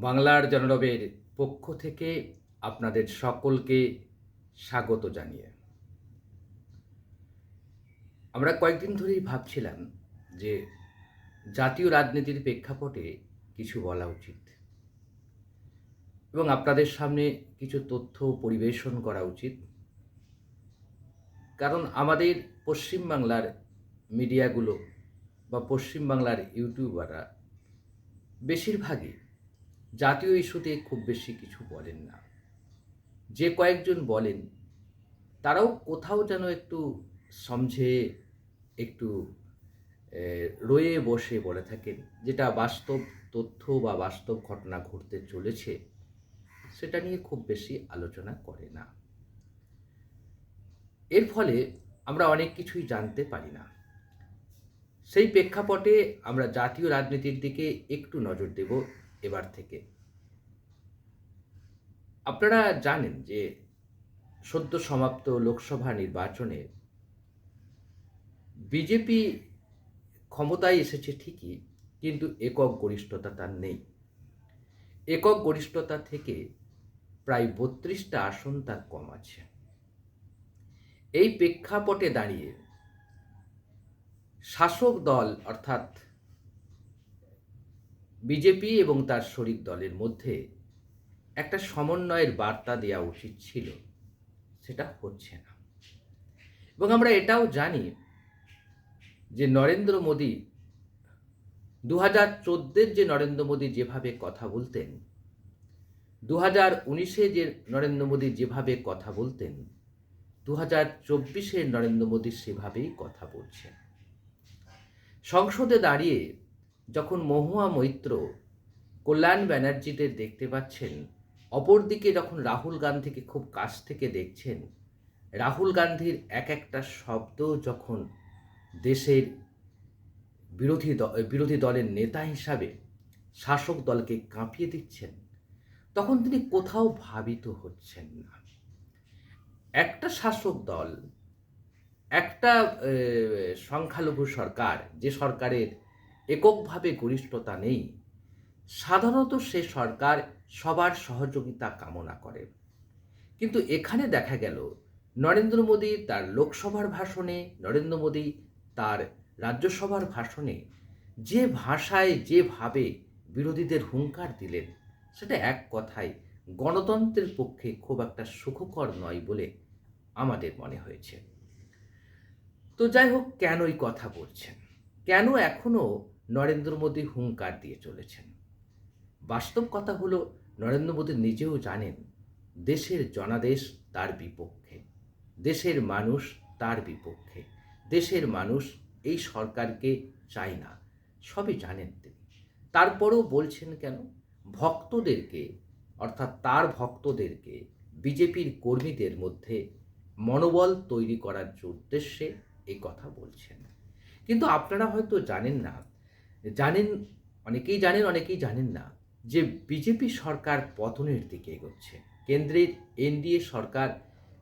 বাংলার জনরবের পক্ষ থেকে আপনাদের সকলকে স্বাগত জানিয়ে। আমরা কয়েকদিন ধরেই ভাবছিলাম যে জাতীয় রাজনীতির প্রেক্ষাপটে কিছু বলা উচিত এবং আপনাদের সামনে কিছু তথ্য পরিবেশন করা উচিত। কারণ আমাদের পশ্চিমবাংলার মিডিয়াগুলো বা পশ্চিমবাংলার ইউটিউবাররা বেশিরভাগই জাতীয় ইস্যুতে খুব বেশি কিছু বলেন না। যে কয়েকজন বলেন, তারাও কোথাও যেন একটু সমঝে, একটু রয়ে বসে বলে থাকেন। যেটা বাস্তব তথ্য বা বাস্তব ঘটনা ঘটতে চলেছে, সেটা নিয়ে খুব বেশি আলোচনা করে না। এর ফলে আমরা অনেক কিছুই জানতে পারি না। সেই প্রেক্ষাপটে আমরা জাতীয় রাজনীতির দিকে একটু নজর দেব। এবার থেকে। আপনারা জানেন যে সদ্য সমাপ্ত লোকসভা নির্বাচনে বিজেপি ক্ষমতায় এসেছে ঠিকই, কিন্তু একক গরিষ্ঠতা তার নেই। একক গরিষ্ঠতা থেকে প্রায় বত্রিশটা আসন তার কম আছে। এই প্রেক্ষাপটে দাঁড়িয়ে শাসক দল অর্থাৎ বিজেপি এবং তার শরিক দলের মধ্যে একটা সমন্বয়ের বার্তা দেওয়া উচিত ছিল। সেটা হচ্ছে না। এবং আমরা এটাও জানি যে নরেন্দ্র মোদী দু হাজার চোদ্দের যে নরেন্দ্র মোদী যেভাবে কথা বলতেন দু হাজার উনিশে যে নরেন্দ্র মোদী যেভাবে কথা বলতেন দু হাজার চব্বিশে নরেন্দ্র মোদী সেভাবেই কথা বলছেন। সংসদে দাঁড়িয়ে যখন মহুয়া মৈত্র কল্যাণ ব্যানার্জিদের দেখতে পাচ্ছেন, অপরদিকে যখন রাহুল গান্ধীকে খুব কাছ থেকে দেখছেন, রাহুল গান্ধীর এক একটা শব্দ যখন দেশের বিরোধী দ- বিরোধী দলের নেতা হিসাবে শাসক দলকে কাঁপিয়ে দিচ্ছেন, তখন তিনি কোথাও ভাবিত হচ্ছেন না। একটা শাসক দল, একটা সংখ্যালঘু সরকার, যে সরকারের এককভাবে গরিষ্ঠতা নেই। সাধারণত সে সরকার সবার সহযোগিতা কামনা করে। কিন্তু এখানে দেখা গেল, নরেন্দ্র মোদী তার লোকসভার ভাষণে, নরেন্দ্র মোদী তার রাজ্যসভার ভাষণে যে ভাষায় যেভাবে বিরোধীদের হুঙ্কার দিলেন, সেটা এক কথায় গণতন্ত্রের পক্ষে খুব একটা সুখকর নয় বলে আমাদের মনে হয়েছে। তো যাই হোক, কেনই কথা বলছেন? কেন এখনও নরেন্দ্র মোদী হুঙ্কার দিয়ে চলেছেন। বাস্তব কথা হলো, নরেন্দ্র মোদী নিজেও জানেন, দেশের জনাদেশ তার বিপক্ষে, দেশের মানুষ তার বিপক্ষে, দেশের মানুষ এই সরকারকে চায় না, সবই জানেন তিনি। তারপরেও বলছেন কেন? ভক্তদেরকে, অর্থাৎ তার ভক্তদেরকে বিজেপির কর্মীদের মধ্যে মনোবল তৈরি করার উদ্দেশ্যে এই কথা বলছেন। কিন্তু আপনারা হয়তো জানেন না জানেন, অনেকেই জানেন অনেকেই জানেন না যে বিজেপি সরকার পতনের দিকে এগোচ্ছে। কেন্দ্রের এনডিএ সরকার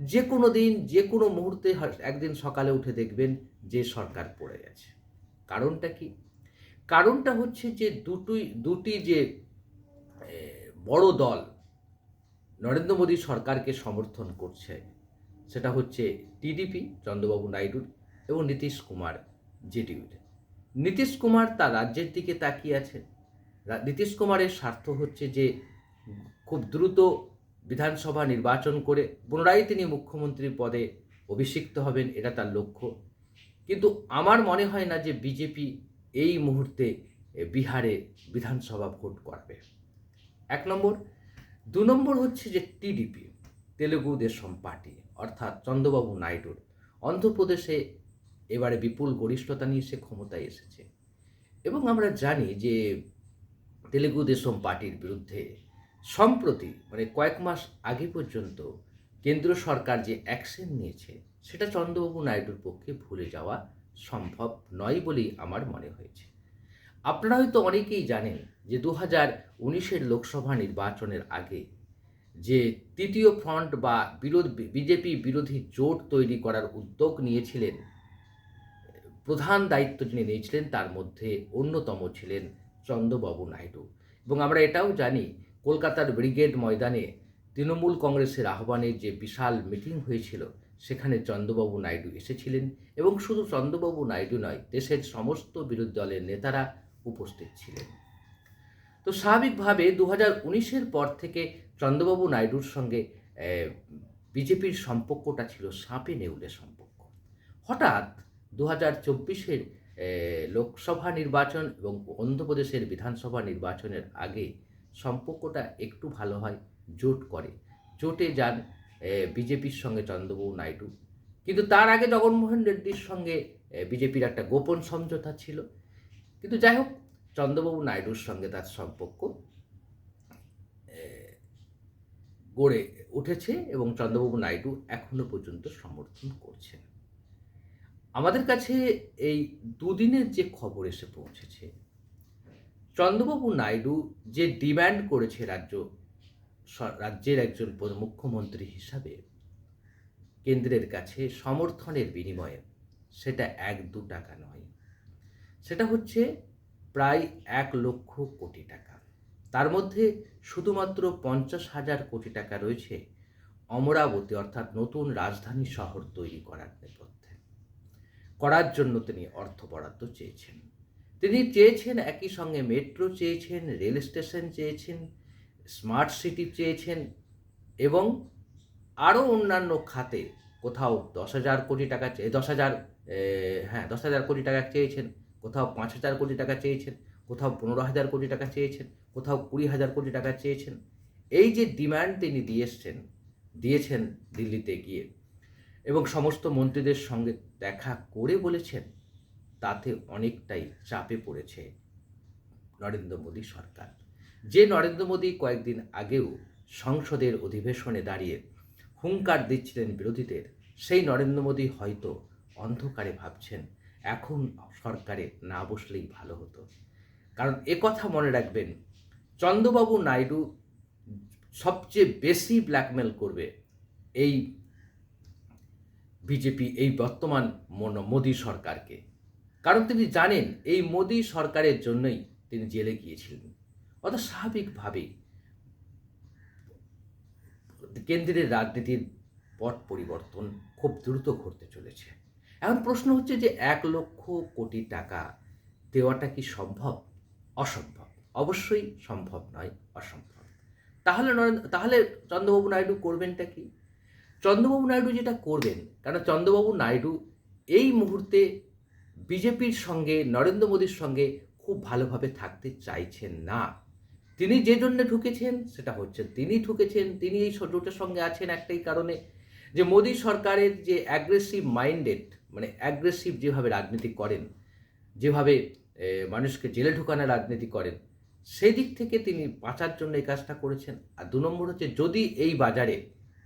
যে কোনো দিন, যে কোনো মুহূর্তে একদিন সকালে উঠে দেখবেন যে সরকার পড়ে গেছে। কারণটা কি? কারণটা হচ্ছে যে দুটোই, দুটি যে বড় দল নরেন্দ্র মোদী সরকারকে সমর্থন করছে, সেটা হচ্ছে টিডিপি চন্দ্রবাবু নাইডুর এবং নীতিশ কুমার জেডিউর নীতিশ কুমার তার রাজ্যের দিকে তাকিয়ে আছেন। নীতিশ কুমারের স্বার্থ হচ্ছে যে খুব দ্রুত বিধানসভা নির্বাচন করে পুনরায় তিনি মুখ্যমন্ত্রীর পদে অভিষিক্ত হবেন, এটা তার লক্ষ্য। কিন্তু আমার মনে হয় না যে বিজেপি এই মুহূর্তে বিহারে বিধানসভা ভোট করবে। এক নম্বর। দু নম্বর হচ্ছে যে টিডিপি, তেলেগু দেশম পার্টি, অর্থাৎ চন্দ্রবাবু নাইডুর, অন্ধ্রপ্রদেশে এবারে বিপুল গরিষ্ঠতা নিয়ে সে ক্ষমতায় এসেছে। এবং আমরা জানি যে তেলেগু দেশম পার্টির বিরুদ্ধে সম্প্রতি মানে কয়েক মাস আগে পর্যন্ত কেন্দ্র সরকার যে অ্যাকশন নিয়েছে, সেটা চন্দ্রবাবু নাইডুর পক্ষে ভুলে যাওয়া সম্ভব নয় বলেই আমার মনে হয়েছে। আপনারা হয়তো অনেকেই জানেন যে দু হাজার উনিশের লোকসভা নির্বাচনের আগে যে তৃতীয় ফ্রন্ট বা বিরোধ বিজেপি বিরোধী জোট তৈরি করার উদ্যোগ নিয়েছিলেন প্রধান দায়িত্ব যিনি নিয়েছিলেন, তার মধ্যে অন্যতম ছিলেন চন্দ্রবাবু নাইডু। এবং আমরা এটাও জানি, কলকাতার ব্রিগেড ময়দানে তৃণমূল কংগ্রেসের আহ্বানে যে বিশাল মিটিং হয়েছিল, সেখানে চন্দ্রবাবু নাইডু এসেছিলেন। এবং শুধু চন্দ্রবাবু নাইডু নয়, দেশের সমস্ত বিরোধী দলের নেতারা উপস্থিত ছিলেন। তো স্বাভাবিকভাবে দু হাজার পর থেকে চন্দ্রবাবু নাইডুর সঙ্গে বিজেপির সম্পর্কটা ছিল সাপে নেউলে সম্পর্ক। হঠাৎ দু হাজার চব্বিশের লোকসভা নির্বাচন এবং অন্ধ্রপ্রদেশের বিধানসভা নির্বাচনের আগে সম্পর্কটা একটু ভালো হয়, জোট করে। জোটে যান বিজেপির সঙ্গে চন্দ্রবাবু নাইডু। কিন্তু তার আগে জগনমোহন রেড্ডির সঙ্গে বিজেপির একটা গোপন সমঝোতা ছিল। কিন্তু যাই হোক, চন্দ্রবাবু নাইডুর সঙ্গে তার সম্পর্ক গড়ে উঠেছে এবং চন্দ্রবাবু নাইডু এখনও পর্যন্ত সমর্থন করছেন। আমাদের কাছে এই দুদিনের যে খবর এসে পৌঁছেছে, চন্দ্রবাবু নাইডু যে ডিম্যান্ড করেছে রাজ্য রাজ্যের একজন মুখ্যমন্ত্রী হিসাবে, কেন্দ্রের কাছে সমর্থনের বিনিময়ে, সেটা এক দু টাকা নয়, সেটা হচ্ছে প্রায় এক লক্ষ কোটি টাকা। তার মধ্যে শুধুমাত্র পঞ্চাশ হাজার কোটি টাকা রয়েছে অমরাবতী, অর্থাৎ নতুন রাজধানী শহর তৈরি করার নেপথ্যে। করার জন্য তিনি অর্থ বরাদ্দ চেয়েছেন। তিনি চেয়েছেন একই সঙ্গে মেট্রো চেয়েছেন, রেল স্টেশন চেয়েছেন, স্মার্ট সিটি চেয়েছেন এবং আরও অন্যান্য খাতে কোথাও দশ হাজার কোটি টাকা চেয়ে, দশ হাজার হ্যাঁ দশ হাজার কোটি টাকা চেয়েছেন, কোথাও পাঁচ হাজার কোটি টাকা চেয়েছেন, কোথাও পনেরো হাজার কোটি টাকা চেয়েছেন, কোথাও কুড়ি হাজার কোটি টাকা চেয়েছেন। এই যে ডিমান্ড তিনি দিয়ে এসছেন, দিয়েছেন দিল্লিতে গিয়ে এবং সমস্ত মন্ত্রীদের সঙ্গে দেখা করে বলেছেন, তাতে অনেকটাই চাপে পড়েছে নরেন্দ্র মোদী সরকার। যে নরেন্দ্র মোদী কয়েকদিন আগেও সংসদের অধিবেশনে দাঁড়িয়ে হুঙ্কার দিচ্ছিলেন বিরোধীদের, সেই নরেন্দ্র মোদী হয়তো অন্ধকারে ভাবছেন, এখন সরকারে না বসলেই ভালো হতো। কারণ কথা মনে রাখবেন, চন্দ্রবাবু নাইডু সবচেয়ে বেশি ব্ল্যাকমেল করবে এই বিজেপি এই বর্তমান মোদী সরকারকে। কারণ তিনি জানেন, এই মোদী সরকারের জন্যই তিনি জেলে গিয়েছিলেন। অত স্বাভাবিকভাবেই কেন্দ্রের রাজনীতির পট পরিবর্তন খুব দ্রুত ঘটতে চলেছে। এখন প্রশ্ন হচ্ছে যে, এক লক্ষ কোটি টাকা দেওয়াটা কি সম্ভব? অসম্ভব। অবশ্যই সম্ভব নয়, অসম্ভব। তাহলে তাহলে চন্দ্রবাবু নাইডু করবেনটা কি? চন্দ্রবাবু নাইডু যেটা করবেন কারণ চন্দ্রবাবু নাইডু এই মুহূর্তে বিজেপির সঙ্গে, নরেন্দ্র মোদীর সঙ্গে খুব ভালোভাবে থাকতে চাইছেন না। তিনি যে জন্য ঢুকেছেন সেটা হচ্ছে, তিনি ঢুকেছেন, তিনি এই জোটের সঙ্গে আছেন একটাই কারণে যে মোদী সরকারের যে অ্যাগ্রেসিভ মাইন্ডেড মানে অ্যাগ্রেসিভ যেভাবে রাজনীতি করেন, যেভাবে মানুষকে জেলে ঢুকানোর রাজনীতি করেন সেই দিক থেকে তিনি বাঁচার জন্য এই কাজটা করেছেন। আর দু নম্বর হচ্ছে, যদি এই বাজারে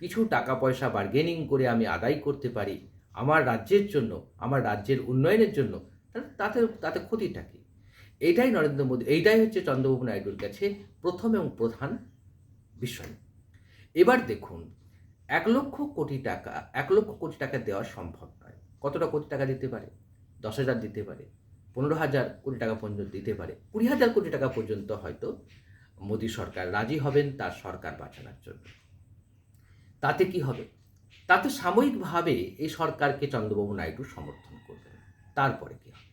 কিছু টাকা পয়সা বার্গেনিং করে আমি আদায় করতে পারি আমার রাজ্যের জন্য, আমার রাজ্যের উন্নয়নের জন্য তাতে তাতে ক্ষতিটা কি এইটাই নরেন্দ্র মোদী, এইটাই হচ্ছে চন্দ্রবাবু নাইডুর কাছে প্রথম এবং প্রধান বিষয়। এবার দেখুন, এক লক্ষ কোটি টাকা, এক লক্ষ কোটি টাকা দেওয়া সম্ভব নয়। কতটা কোটি টাকা দিতে পারে? দশ হাজার দিতে পারে, পনেরো হাজার কোটি টাকা পর্যন্ত দিতে পারে, কুড়ি হাজার কোটি টাকা পর্যন্ত হয়তো মোদী সরকার রাজি হবেন তার সরকার বাঁচানোর জন্য। তাতে কি হবে? তাতে সাময়িকভাবে এই সরকারকে চন্দ্রবাবু নাইডু সমর্থন করবেন। তারপরে কি হবে?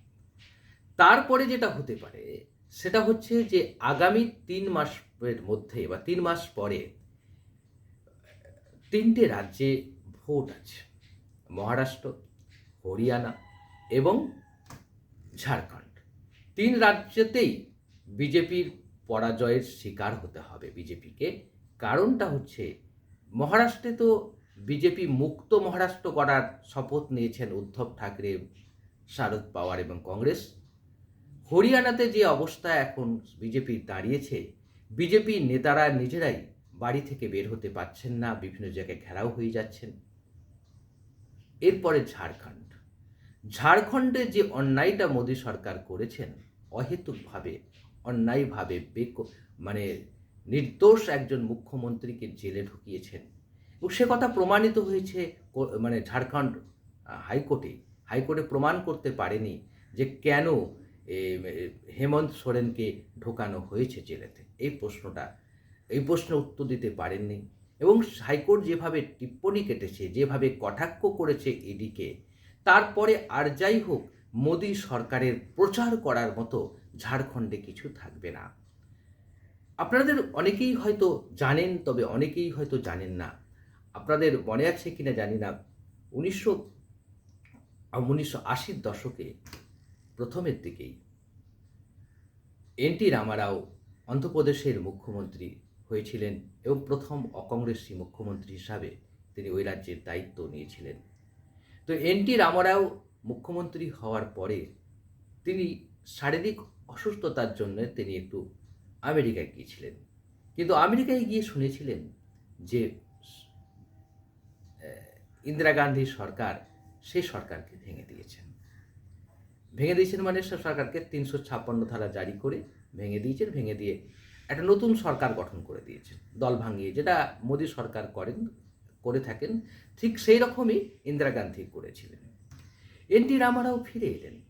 তারপরে যেটা হতে পারে, সেটা হচ্ছে যে আগামী তিন মাসের মধ্যে বা তিন মাস পরে তিনটে রাজ্যে ভোট আছে। মহারাষ্ট্র, হরিয়ানা এবং ঝাড়খণ্ড। তিন রাজ্যতেই বিজেপির পরাজয়ের শিকার হতে হবে বিজেপিকে। কারণটা হচ্ছে মহারাষ্ট্রে তো বিজেপি মুক্ত মহারাষ্ট্র করার শপথ নিয়েছেন উদ্ধব ঠাকরে, শারদ পাওয়ার এবং কংগ্রেস। হরিয়ানাতে যে অবস্থা এখন বিজেপি দাঁড়িয়েছে, বিজেপি নেতারা নিজেরাই বাড়ি থেকে বের হতে পারছেন না, বিভিন্ন জায়গায় ঘেরাও হয়ে যাচ্ছেন। এরপরে ঝাড়খণ্ড। ঝাড়খণ্ডে যে অন্যায়টা মোদী সরকার করেছেন, অহেতুকভাবে, অন্যায়ভাবে বেক মানে নির্দোষ একজন মুখ্যমন্ত্রীকে জেলে ঢুকিয়েছেন। এবং সে কথা প্রমাণিত হয়েছে মানে ঝাড়খণ্ড হাইকোর্টে। হাইকোর্টে প্রমাণ করতে পারেনি যে কেন হেমন্ত সোরেনকে ঢোকানো হয়েছে জেলেতে। এই প্রশ্নটা, এই প্রশ্নের উত্তর দিতে পারেননি। এবং হাইকোর্ট যেভাবে টিপ্পণী কেটেছে, যেভাবে কটাক্ষ করেছে ইডিকে তারপরে আর যাই হোক, মোদী সরকারের প্রচার করার মতো ঝাড়খণ্ডে কিছু থাকবে না। আপনাদের অনেকেই হয়তো জানেন, তবে অনেকেই হয়তো জানেন না। আপনাদের মনে আছে কিনা জানি না। উনিশশো উনিশশো আশির দশকে প্রথমের দিকেই এন টি রামারাও অন্ধ্রপ্রদেশের মুখ্যমন্ত্রী হয়েছিলেন এবং প্রথম অকংগ্রেসী মুখ্যমন্ত্রী হিসাবে তিনি ওই রাজ্যের দায়িত্ব নিয়েছিলেন। তো এন টি রামারাও মুখ্যমন্ত্রী হওয়ার পরে তিনি শারীরিক অসুস্থতার জন্য তিনি একটু আমেরিকায় গিয়েছিলেন। কিন্তু আমেরিকায় গিয়ে শুনেছিলেন যে ইন্দিরা গান্ধী সরকার সেই সরকারকে ভেঙে দিয়েছেন। ভেঙে দিয়েছেন মানে সরকারকে তিনশো ছাপ্পান্ন ধারা জারি করে ভেঙে দিয়েছেন, ভেঙে দিয়ে একটা নতুন সরকার গঠন করে দিয়েছেন। দল ভাঙিয়ে যেটা মোদী সরকার করেন, করে থাকেন, ঠিক সেই রকমই ইন্দিরা গান্ধী করেছিলেন। এন টি রামারাও ফিরে এলেন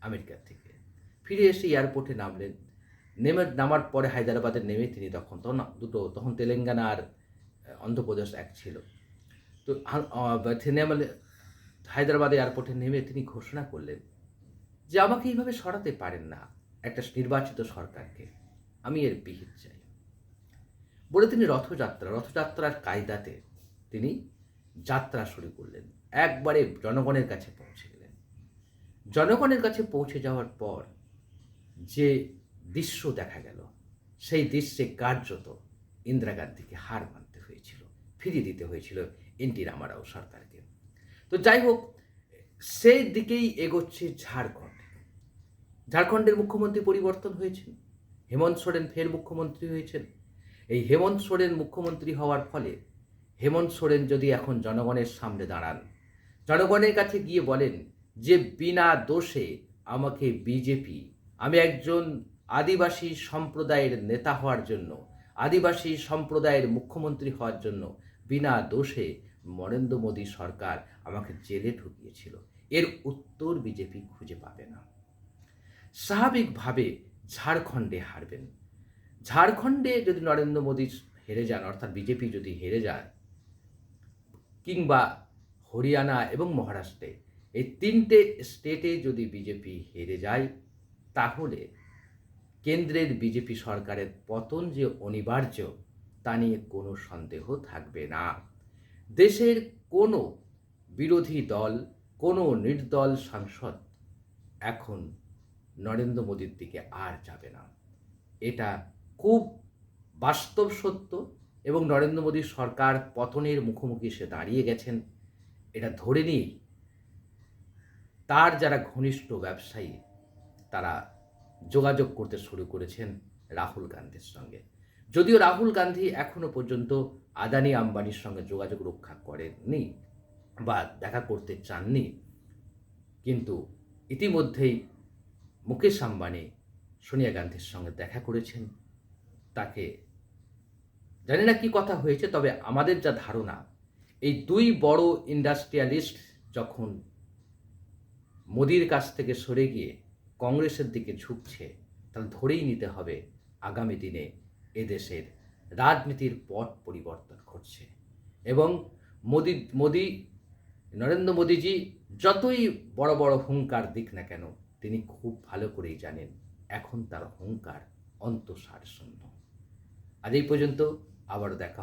আমেরিকার থেকে। ফিরে এসে এয়ারপোর্টে নামলেন। নেমে নামার পরে হায়দ্রাবাদে নেমে তিনি তখন তখন দুটো, তখন তেলেঙ্গানা আর অন্ধ্রপ্রদেশ এক ছিল। তো হায়দ্রাবাদ এয়ারপোর্টে নেমে তিনি ঘোষণা করলেন যে আমাকে এইভাবে সরাতে পারেন না একটা নির্বাচিত সরকারকে। আমি এর বিহিত চাই। বলে তিনি রথযাত্রা, রথযাত্রার কায়দাতে তিনি যাত্রা শুরু করলেন। একবারে জনগণের কাছে পৌঁছে গেলেন। জনগণের কাছে পৌঁছে যাওয়ার পর যে দৃশ্য দেখা গেল। সেই দৃশ্যে কার্যত ইন্দিরা গান্ধীকে হার মানতে হয়েছিল, ফিরিয়ে দিতে হয়েছিল এন টি রামারাও সরকারকে। তো যাই হোক, সেই দিকেই এগোচ্ছে ঝাড়খণ্ড। ঝাড়খণ্ডের মুখ্যমন্ত্রী পরিবর্তন হয়েছেন। হেমন্ত সোরেন ফের মুখ্যমন্ত্রী হয়েছেন। এই হেমন্ত সোরেন মুখ্যমন্ত্রী হওয়ার ফলে হেমন্ত সোরেন যদি এখন জনগণের সামনে দাঁড়ান, জনগণের কাছে গিয়ে বলেন যে বিনা দোষে আমাকে বিজেপি, আমি একজন আদিবাসী সম্প্রদায়ের নেতা হওয়ার জন্য, আদিবাসী সম্প্রদায়ের মুখ্যমন্ত্রী হওয়ার জন্য বিনা দোষে নরেন্দ্র মোদী সরকার আমাকে জেলে ঢুকিয়েছিল। এর উত্তর বিজেপি খুঁজে পাবে না। স্বাভাবিকভাবে ঝাড়খণ্ডে হারবেন। ঝাড়খণ্ডে যদি নরেন্দ্র মোদী হেরে যান, অর্থাৎ বিজেপি যদি হেরে যায়, কিংবা হরিয়ানা এবং মহারাষ্ট্রে এই তিনটে স্টেটে যদি বিজেপি হেরে যায়, তাহলে কেন্দ্রের বিজেপি সরকারের পতন যে অনিবার্য, তা নিয়ে কোনো সন্দেহ থাকবে না। দেশের কোনো বিরোধী দল, কোনো নির্দল সাংসদ এখন নরেন্দ্র মোদীর দিকে আর যাবে না। এটা খুব বাস্তব সত্য এবং নরেন্দ্র মোদীর সরকার পতনের মুখোমুখি সে দাঁড়িয়ে গেছেন, এটা ধরে নিয়েই তার যারা ঘনিষ্ঠ ব্যবসায়ী, তারা যোগাযোগ করতে শুরু করেছেন রাহুল গান্ধীর সঙ্গে। যদিও রাহুল গান্ধী এখনও পর্যন্ত আদানি আম্বানির সঙ্গে যোগাযোগ রক্ষা করেননি বা দেখা করতে চাননি, কিন্তু ইতিমধ্যেই মুকেশ আম্বানি সোনিয়া গান্ধীর সঙ্গে দেখা করেছেন। তাকে জানি না কি কথা হয়েছে, তবে আমাদের যা ধারণা, এই দুই বড় ইন্ডাস্ট্রিয়ালিস্ট যখন মোদির কাছ থেকে সরে গিয়ে কংগ্রেসের দিকে ঝুঁকছে, তাহলে ধরেই নিতে হবে আগামী দিনে এদেশের রাজনীতির পট পরিবর্তন ঘটছে। এবং মোদি মোদি, নরেন্দ্র মোদীজি যতই বড় বড় হুঙ্কার দিক না কেন, তিনি খুব ভালো করেই জানেন এখন তার হুঙ্কার অন্তঃসার শূন্য আজ এই পর্যন্ত, আবারও দেখা